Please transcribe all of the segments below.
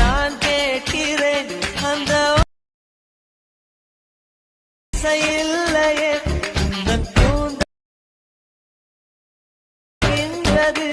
நான் கேட்கிறேன் அந்த இல்லையே தூண்டது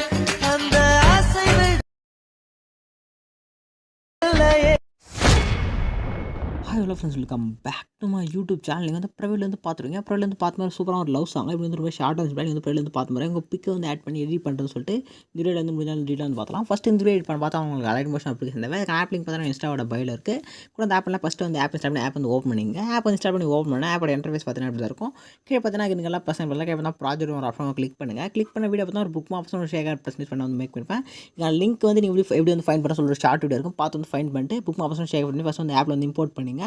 hello friends welcome back to my YouTube channel நீங்கள் வந்து ப்ரைவேட்லேருந்து பார்த்துருங்க ப்ரைவேட்லேருந்து பார்த்த மாதிரி சூப்பராக ஒரு லவ் சாங் இப்படி வந்து ரொம்ப ஷார்ட் ஆச்சு நீங்கள் வந்து ப்ரைவேட்லேருந்து பார்த்த மாதிரி உங்கள் பிக்கை வந்து ஆட் பண்ணி எடிட் பண்ணுறதுன்னு சொல்லிட்டு இந்த வீடியோ வந்து முடிஞ்சாலும் டீட்டெயில் வந்து பார்த்தலாம் ஃபஸ்ட் இந்த வீடியோ எடிட் பண்ண பார்த்தா உங்களுக்கு அலைட் மோஷன் அப்ளிகேஷன் தேவை ஆப் லிங்க் பார்த்தா இன்ஸ்டாவோட பயில இருக்குது கூட அந்த ஆப்லாம் ஃபஸ்ட்டு வந்து ஆப் இன்ஸ்டால் பண்ணி ஆப் வந்து ஓப்பன் பண்ணிங்க ஆப் இன்ஸ்டால் பண்ணி ஓப்பன் பண்ணால் ஆப்போட இன்டர்ஃபேஸ் பார்த்தீங்கன்னா இப்படி தான் இருக்கும். கீழே பார்த்தீங்கன்னா எனக்கு எல்லாம் பர்சன் பண்ணலாம். கீழே ப்ராஜெக்ட் ஒரு ஆப்ஷன் கிளிக் பண்ணுங்கள் கிளிக் பண்ண வீடியோ பார்த்தா ஒரு புக் ஆப்ஷன் ஒரு ஷேர் ப்ரெஸ் பண்ண வந்து மேக் பண்ணிப்பேன். இங்கே லிங்க் வந்து நீங்கள் எப்படி எப்படி வந்து ஃபைன் பண்ண சொல்கிற ஷார்ட் வீடியோ இருக்கும். பார்த்து வந்து ஃபைன் பண்ணிட்டு புக் ஆப்ஷன் ஷேர் பண்ணி ஃபஸ்ட் வந்து ஆப்பில் வந்து இம்போர்ட் பண்ணிங்க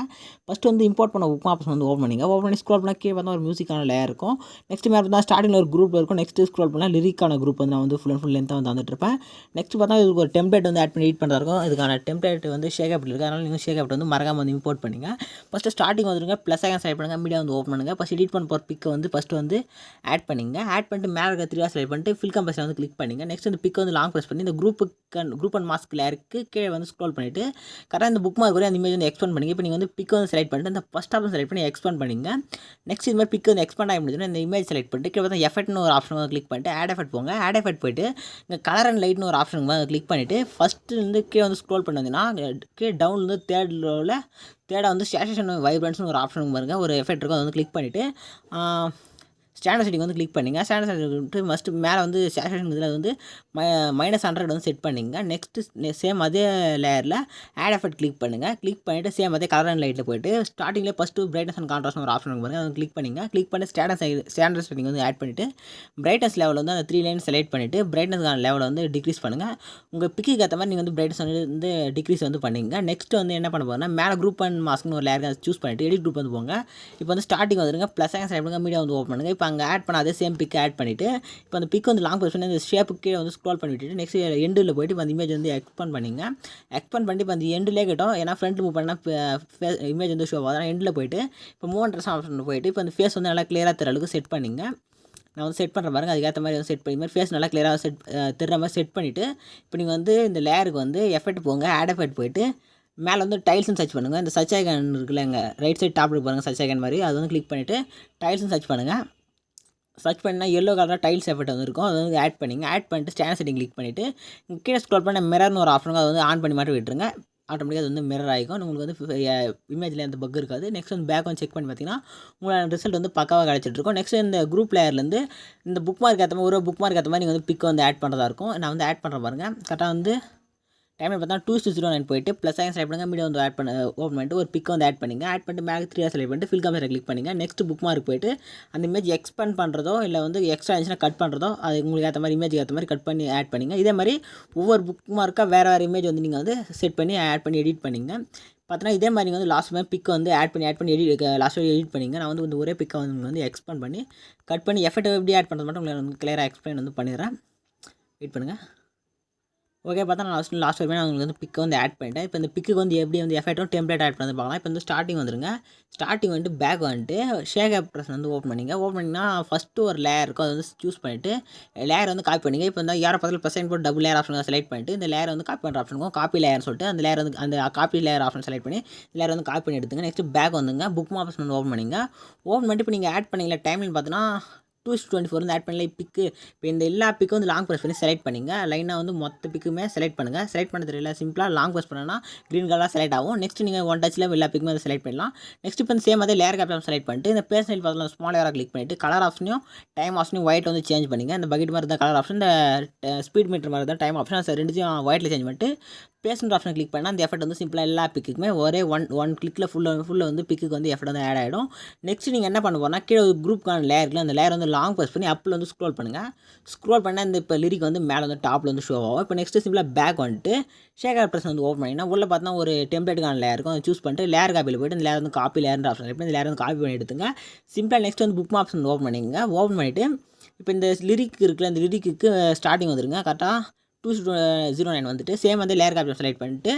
ஃபஸ்ட்டு வந்து இம்போர்ட் பண்ண உப்மா ஆப்ஷன் வந்து ஓப்பன் பண்ணிங்க. ஓப்பன் பண்ணி ஸ்க்ரோல் பண்ணால் கீழே பார்த்தா ஒரு மியூசிக்கான லேயர் இருக்கும். நெக்ஸ்ட் மேலே பார்த்தா ஸ்டார்டிங்கில் ஒரு குரூப் இருக்கும். நெக்ஸ்ட் ஸ்க்ரோல் பண்ணால் லிரிக்கான குரூப் வந்து நான் வந்து ஃபுல் அண்ட் ஃபுல் லென்த்தாக வந்து வந்துட்டு இருப்பேன் நெக்ஸ்ட் பார்த்தா இதுக்கு ஒரு டெம்ப்ளேட் வந்து ஆட் பண்ணி எடிட் பண்ணுறதா இருக்கும். இதுக்கான டெம்ப்ளேட் வந்து ஷேக் ஆப் இருக்குது அதனால் நீங்கள் ஷேக் ஆப் வந்து மறக்காம வந்து இம்போர்ட் பண்ணிங்க. ஃபஸ்ட்டு ஸ்டார்டிங் வந்துருங்க. ப்ளஸ் ஆகன் செலக்ட் பண்ணுங்கள் மீடியா வந்து ஓப்பன் பண்ணுங்கள் ஃபஸ்ட் எடிட் பண்ண போகிற பிக்கை வந்து ஃபஸ்ட்டு வந்து ஆட் பண்ணிங்க. ஆட் பண்ணிட்டு மேலே இருக்க த்ரீ செலக்ட் பண்ணிட்டு ஃபில் கம்பஸில் வந்து கிளிக் பண்ணிங்க. நெக்ஸ்ட் வந்து பிக் வந்து லாங் ப்ரெஸ் பண்ணி இந்த குரூப்புக்கு குரூப் அண்ட் மாஸ்க் லேருக்கு கீழே வந்து ஸ்க்ரோல் பண்ணிவிட்டு கரெக்டாக இந்த புக் மார்க் வரையும் அந்த இமேஜ் வந்து எக்ஸ்பெண்ட் பண்ணிங்க. இப்போ நீங்கள் வந்து பிக் வந்து செலக்ட் பண்ணிட்டு இந்த ஃபஸ்ட் ஆப்ஷன் செலக்ட் பண்ணி எக்ஸ்பெண்ட் பண்ணிங்க. நெக்ஸ்ட் இது மாதிரி பிக் வந்து எக்ஸ்பெண்ட் ஆகி முடிஞ்சுன்னா இந்த இமேஜ் செலக்ட் பண்ணிட்டு கீழே பார்த்தா எஃபெக்ட்னு ஒரு ஆப்ஷன் வந்து கிளிக் பண்ணிட்டு ஆட் எஃபெக்ட் போங்க. ஆட் எஃபெக்ட் போயிட்டு இங்கே கலர் அண்ட் லைட்னு ஒரு ஆப்ஷன் வந்து கிளிக் பண்ணிவிட்டு ஃபஸ்ட்டுலேருந்து கே கீழே வந்து ஸ்க்ரோல் பண்ணி வந்தீங்கன்னா கீழே டவுன் தேர்ட் லோவில் தேர்டாக வந்து ஸ்டேஷன் வைப்ரன்ஸ்னு ஒரு ஆப்ஷன் பாருங்கள் ஒரு எஃபெக்ட் இருக்கும் அதை வந்து கிளிக் பண்ணிவிட்டு ஸ்டாண்டர்ட் செட்டிங் வந்து கிளிக் பண்ணிங்க. ஸ்டாண்டர்ட் செட்டிங் ஃபஸ்ட்டு மேலே வந்து சேச்சுரேஷன் இதில் வந்து மைனஸ் ஹண்ட்ரட் வந்து செட் பண்ணிங்க. நெக்ஸ்ட்டு சேம் அதே லேயரில் ஆட் எஃபெக்ட் கிளிக் பண்ணுங்கள் கிளிக் பண்ணிவிட்டு சேம் அதே கலர் அண்ட் லைட்டில் போயிட்டு ஸ்டார்டிங்கில் ஃபஸ்ட்டு பிரைட்னஸ் அண்ட் கான்ட்ராஸ்ட் ஒரு ஆப்ஷன் பாருங்கள் அதை கிளிக் பண்ணிங்க. கிளிக் பண்ணி ஸ்டாண்டர்ட் ஸ்டாண்டர்ட் செட்டிங் வந்து ஆட் பண்ணிவிட்டு பிரைட்னஸ் லெவல் வந்து அந்த த்ரீ லைன் செலக்ட் பண்ணிவிட்டு பிரைட்னஸ்க்கான லெவலை வந்து டிக்ரீஸ் பண்ணுங்கள் உங்கள் பிக்கு ஏற்ற மாதிரி நீங்கள் வந்து பிரைட்னஸ் வந்து டிக்ரீஸ் வந்து பண்ணிங்க. நெக்ஸ்ட் வந்து என்ன பண்ண போகிறேன்னா மேலே குரூப் அண்ட் மாஸ்க்னு ஒரு லேயர் சூஸ் பண்ணிவிட்டு எடிட் குரூப் வந்து போங்க. இப்போ வந்து ஸ்டார்டிங் வந்துருங்க. ப்ளஸ் ஆங்க செலக்ட் பண்ணுங்க. மீடியா வந்து ஓப்பன் பண்ணுங்கள் இப்போ அங்கே ஆட் பண்ண அதே சேம் பிக் ஆட் பண்ணிவிட்டு இப்போ அந்த பிக் வந்து லாங் ப்ரெஸ் பண்ணி அந்த ஷேப்புக்கு கீழே வந்து ஸ்க்ரோல் பண்ணி விட்டுட்டு நெக்ஸ்ட் எண்டில் போயிட்டு இப்போ அந்த இமேஜ் வந்து எக்ஸ்பெண்ட் பண்ணிங்க. எக்ஸ்பேண்ட் பண்ணிட்டு இப்போ அந்த எண்டிலே கேட்டோம் ஏன்னா ஃப்ரண்ட் மூவ் பண்ணால் இமேஜ் வந்து ஷோ ஆகும் அதனால் எண்டில் போயிட்டு இப்போ மூவ் ட்ரெஸ் ஆப்ஷன் போயிட்டு இப்போ அந்த ஃபேஸ் வந்து நல்லா கிளியராக தர அளவுக்கு செட் பண்ணிங்க. நான் வந்து செட் பண்ணுற பாருங்க அதுக்கேற்ற மாதிரி வந்து செட் பண்ணி மாதிரி ஃபேஸ் நல்லா கிளியராக செட் தெரிற மாதிரி செட் பண்ணிவிட்டு இப்போ நீங்கள் வந்து இந்த லேயருக்கு வந்து எஃபெக்ட் போங்க ஆட் எஃபெக்ட் போயிட்டு மேலே வந்து டைல்ஸ்னு சர்ச் பண்ணுங்கள் இந்த சர்ச் ஐகான் இருக்குல்ல எங்கள் ரைட் சைட் டாப்பில் பாருங்கள் சர்ச் மாதிரி. அது வந்து கிளிக் பண்ணிவிட்டு டைல்ஸ்னு சர்ச் பண்ணுங்கள் சர்ச் பண்ணால் எல்லோ கலராக டைல்ஸ் எஃபெக்ட் வந்துருக்கும் இருக்கும். அதை வந்து ஆட் பண்ணிங்க. ஆட் பண்ணிட்டு ஸ்டாண்ட் செட்டிங் கிளிக் பண்ணிவிட்டு கீழே ஸ்க்ரோல் பண்ண மிரர்னு ஒரு ஆப்ஷன் அதை வந்து ஆன் பண்ணி மட்டும் விட்டுருங்க. ஆட்டோமேட்டிக்காக அது வந்து மிரர் ஆகிக்கும் உங்களுக்கு வந்து இமேஜில் எந்த பக் இருக்காது. நெக்ஸ்ட் வந்து பேக் வந்து செக் பண்ணி பார்த்தீங்கன்னா உங்களோட ரிசல்ட் வந்து பக்காவாக கிடச்சிட்ருக்கும் நெக்ஸ்ட் இந்த குரூப் லேயர்லேருந்து இந்த புக் மார்க் ஏற்ற மாதிரி ஒரு புக் மார்க் ஏற்ற மாதிரி நீங்கள் வந்து பிக் வந்து ஆட் பண்ணுறதா இருக்கும். நான் வந்து ஆட் பண்ணுற பாருங்கள் கரெக்டாக வந்து டைம் பார்த்தா டூ சிக்ஸ் ஜீரோ நைன் போயிட்டு ப்ளஸ் ஆகி செலக்ட் பண்ணுங்கள் மீடியா வந்து ஆட் பண்ண ஓப்பன் பண்ணிட்டு ஒரு பிக் வந்து ஆட் பண்ணிங்க. ஆட் பண்ணிட்டு மேலே த்ரீ செலக்ட் பண்ணிட்டு ஃபில் கம்பெனி கிளிக் பண்ணுங்கள் நெக்ஸ்ட் புக் மார்க் போயிட்டு அந்த இமேஜ் எக்ஸ்பெண்ட் பண்ணுறதோ இல்லை வந்து எக்ஸ்ட்ரா இருந்துச்சுன்னா கட் பண்ணுறதோ அது உங்களுக்கு ஏற்ற மாதிரி இமேஜ் ஏற்ற மாதிரி கட் பண்ணி ஆட் பண்ணிங்க. இதே மாதிரி ஒவ்வொரு புக் மார்க்காக வேறு வேறு இமேஜ் வந்து நீங்கள் வந்து செட் பண்ணி ஆட் பண்ணி எடிட் பண்ணிங்க. பார்த்தீங்கன்னா இதே மாதிரி நீங்கள் வந்து லாஸ்ட் மாதிரி பிக்கை வந்து ஆட் பண்ணி ஆட் பண்ணி எடிட் லாஸ்ட் எடிட் பண்ணிங்க. நான் வந்து ஒரே பிக்கை வந்து உங்களுக்கு வந்து எக்ஸ்பெண்ட் பண்ணி கட் பண்ணி எஃபெக்ட் எப்படி ஆட் பண்ணுறது மட்டும் உங்களுக்கு வந்து கிளியராக எக்ஸ்பிளைன் வந்து பண்ணிடுறேன். வெயிட் பண்ணுங்கள் ஓகே பார்த்தா நான் லாஸ்ட் லாஸ்ட் வரைக்கும் நான் உங்களுக்கு வந்து பிக்கை வந்து ஆட் பண்ணிட்டேன். இப்போ இந்த பிக்கு வந்து எப்படி வந்து எஃபெக்ட்டும் டெம்ப்ளேட் ஆட் பண்ணி பார்க்கலாம். இப்போ வந்து ஸ்டார்டிங் வந்துருங்க. ஸ்டார்டிங் வந்துட்டு பேக் வந்துட்டு ஷேக் ஆப் ப்ரெஸ் வந்து ஓப்பன் பண்ணிங்க. ஓப்பன் பண்ணிங்கன்னா ஃபஸ்ட்டு ஒரு லேயர் இருக்கும். அதை வந்து சூஸ் பண்ணிவிட்டு லேயர் வந்து காப்பி பண்ணிங்க. இப்போ வந்து யாரை பக்கத்தில் பர்சன்ட் போட்டு டபுள் லேயர் ஆப்ஷன் செலக்ட் பண்ணிட்டு இந்த லேயர் வந்து காப்பி பண்ணுற ஆப்ஷன் இருக்கும் காப்பி லேயர்னு சொல்லிட்டு அந்த லேயர் வந்து அந்த காப்பி லேயர் ஆப்ஷன் செலக்ட் பண்ணி லேயர் வந்து காப்பி பண்ணி எடுத்துங்க. நெக்ஸ்ட் பேக் வந்துங்க. புக் ஆப்ஷன் வந்து ஓப்பன் பண்ணிங்க. ஓப்பன் பண்ணிட்டு இப்போ நீங்கள் ஆட் பண்ணிங்களா டைம்னு பார்த்தீங்கன்னா டூ டுவெண்ட்டி ஃபோர் வந்து ஆட் பண்ணல. பிக்கு இப்போ இந்த எல்லா பிக்கும் வந்து லாங் ப்ரெஸ் பண்ணி செலக்ட் பண்ணிங்க. லைனாக வந்து மொத்த பிக்குமே செலக்ட் பண்ணுங்கள் செலக்ட் பண்ண தெரியல சிம்பிளாக லாங் ப்ரெஸ் பண்ணனா க்ரீன் கலராக செலக்ட் ஆகும். நெக்ஸ்ட் நீங்கள் ஒன் டச்சில் எல்லா பிக்குமே அதை செலக்ட் பண்ணலாம் நெக்ஸ்ட் இப்போ சேம் அதே லேயர் கேப்டன் செலக்ட் பண்ணிட்டு இந்த பேர்சனல் பார்த்து ஸ்மால் லேயராக கிளிக் பண்ணிட்டு கலர் ஆப்ஷனையும் டைம் ஆப்ஷனையும் ஒயிட் வந்து சேஞ்ச் பண்ணிங்க. இந்த பக்கெட் மாதிரி தான் கலர் ஆப்ஷன் இந்த ஸ்பீட் மீட்டர் மாதிரி தான் டைம் ஆப்ஷன் ரெண்டுத்தையும் ஒயிட்டில் சேஞ்ச் பண்ணிட்டு பேஸ்மெண்ட் ஆப்ஷன் கிளிக் பண்ணால் அந்த எஃபெக்ட் வந்து சிம்பிளாக எல்லா பிக்குமே ஒரே ஒன் ஒன் கிளிக்கில் ஃபுல்லாக ஃபுல்லாக வந்து பிக்குக்கு வந்து எஃபர்ட் வந்து ஆட் ஆகிடும் நெக்ஸ்ட் நீங்கள் என்ன பண்ண போனால் கீழே ஒரு குரூப்க்கான லேயரில் அந்த லேயர் வந்து லாங் ப்ரெஸ் பண்ணி அப்பில் வந்து ஸ்க்ரோல் பண்ணுங்கள் ஸ்க்ரோல் பண்ணால் இந்த இப்போ லிரிக் வந்து மேலே வந்து டாப்பில் வந்து ஷோ ஆகும். இப்போ நெக்ஸ்ட்டு சிம்பிளாக பேக் வந்துட்டு ஷேகர் ப்ரெஸ் வந்து ஓப்பன் பண்ணிங்கன்னா உள்ளே பார்த்தா ஒரு டெம்ப்ளேட்டுக்கான லேயர் இருக்கும். அதை சூஸ் பண்ணிட்டு லேயர் காப்பியில் போய்ட்டு இந்த லேயர் வந்து காப்பி லேயர் ஆப்ஷன் இப்போ இந்த லேயர் வந்து காப்பி பண்ணி எடுத்துங்க. சிம்பிளாக நெக்ஸ்ட் வந்து புக் ஆப்ஷன் ஓப்பன் பண்ணிங்க ஓப்பன் பண்ணிவிட்டு இப்போ இந்த லிரிக் இருக்குல்ல இந்த லிரிக்கு ஸ்டார்டிங் வந்துருங்க கரெக்டாக டூ ஜீரோ நைன் வந்துட்டு சேம் வந்து லேயர் காப்பி செலக்ட் பண்ணிட்டு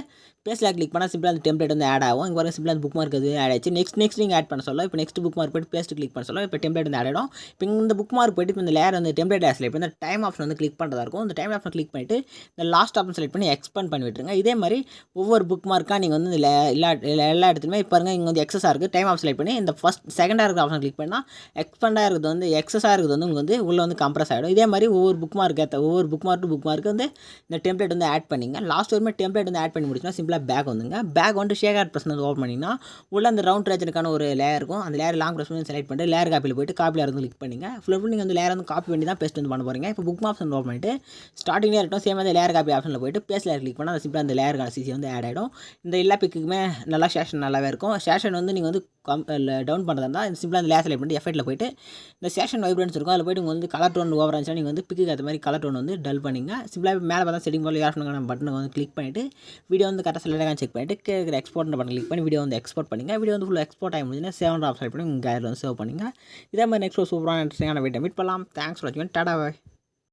பேஸில் கிளிக் பண்ணால் சிம்பிளாக அந்த டெம்ப்ளேட் வந்து ஆட் ஆகும். இங்கே வர சிம்பிளாக அந்த புக் மார்க் அது ஆட் ஆச்சு நெக்ஸ்ட் நெக்ஸ்ட் நீங்கள் ஆட் பண்ண சொல்லலாம். இப்போ நெக்ஸ்ட் புக் மார்க் போய்ட்டு பேஸ்ட் கிளிக் பண்ண சொல்லலாம். இப்போ டெம்ப்ளேட் வந்து ஆட் ஆகிடும் இப்போ இந்த புக் மார்க் போய்ட்டு இப்போ இந்த லேயர் வந்து டெம்ப்ளேட் ஆட் இப்போ இந்த டைம் ஆப்ஷன் வந்து கிளிக் பண்ணுறதா இருக்கும். இந்த டைம் ஆப்ஷன் கிளிக் பண்ணிவிட்டு இந்த லாஸ்ட் ஆப்ஷன் செலக்ட் பண்ணி எக்ஸ்பெண்ட் பண்ணி விட்டுருங்க. இதே மாதிரி ஒவ்வொரு புக் மார்க்காக நீங்கள் வந்து இந்த எல்லா எல்லா இடத்துலையுமே இப்போ பாருங்க இங்கே வந்து எக்ஸஸாக இருக்குது டைம் ஆஃப் செலக்ட் பண்ணி இந்த ஃபஸ்ட் செகண்டாக இருக்கிற ஆப்ஷன் கிளிக் பண்ணால் எக்ஸ்பெண்டாக இருக்கிறது வந்து எக்ஸஸாக இருக்கிறது வந்து உங்களுக்கு வந்து உள்ளே வந்து கம்ப்ரஸ் ஆகிடும் இதே மாதிரி ஒவ்வொரு புக் மார்க் ஏற்ற ஒவ்வொரு புக் மார்க் புக் மார்க்கு வந்து இந்த டெம்ப்ளேட் வந்து ஆட் பண்ணிங்க. லாஸ்ட் வரைமே டெம்ப்ளேட் வந்து ஆட் பண்ணி முடிச்சுன்னா சிம்பிளாக பேக் வந்துங்க. பேக் வந்து ஷேக் ஆட் ப்ரெஸ் வந்து ஓப்பன் பண்ணிங்கன்னா உள்ள அந்த ரவுண்ட் ரேச்சனுக்கான ஒரு லேயர் இருக்கும். அந்த லேயர் லாங் பிரஸ் பண்ணி செலக்ட் பண்ணிட்டு லேயர் காப்பியில் போயிட்டு காப்பியில் இருந்து கிளிக் பண்ணிங்க. ஃபுல் நீங்கள் வந்து லேயர் வந்து காப்பி பண்ணி தான் பேஸ்ட் வந்து பண்ண போகிறீங்க இப்போ புக் ஆப்ஷன் வந்து ஓப்பன் பண்ணிட்டு ஸ்டார்டிங்லேயே இருக்கட்டும் சேம் வந்து லேயர் காப்பி ஆப்ஷனில் போயிட்டு பேஸ் லேயர் கிளிக் பண்ணால் சிம்பிளாக அந்த லேயருக்கான சிசி வந்து ஆட் ஆகிடும் இந்த எல்லா பிக்குமே நல்லா சேஷன் நல்லாவே இருக்கும். சேஷன் வந்து நீங்கள் வந்து கம் டவுன் பண்ணுறதா இருந்தால் சிம்பிளாக அந்த லேசர் பண்ணிட்டு எஃபெக்ட்டில் போயிட்டு இந்த சேஷன் வைப்ரன்ஸ் இருக்கும் அதில் போய்ட்டு உங்களுக்கு வந்து கலர் டோன் ஓவர் இருந்துச்சுன்னா நீங்கள் வந்து பிக்கு ஏற்ற மாதிரி கலர் டோன் வந்து டல் பண்ணிங்க. சிம்பிளாக மேலே பார்த்தா செட்டிங் போல் யாருக்கான பட்டனை வந்து கிளிக் பண்ணிவிட்டு வீடியோ வந்து கரெக்டாக செலக்டாக செக் பண்ணிட்டு கேட்குற எக்ஸ்போர்ட் பட்டன் கிளிக் பண்ணி வீடியோ வந்து எக்ஸ்போர்ட் பண்ணிங்க. வீடியோ வந்து ஃபுல்லாக எக்ஸ்போர்ட் ஆகி முடிஞ்சுன்னா செவன் ஆஃப் செலக்ட் பண்ணி உங்கள் கேரில் வந்து சேவ் பண்ணிங்க. இதே மாதிரி நெக்ஸ்ட் சூப்பரான இன்ட்ரெஸ்டிங்கான வீட்டை மீட் பண்ணலாம். தேங்க்ஸ் ஃபார் வாட்சிங் டாடா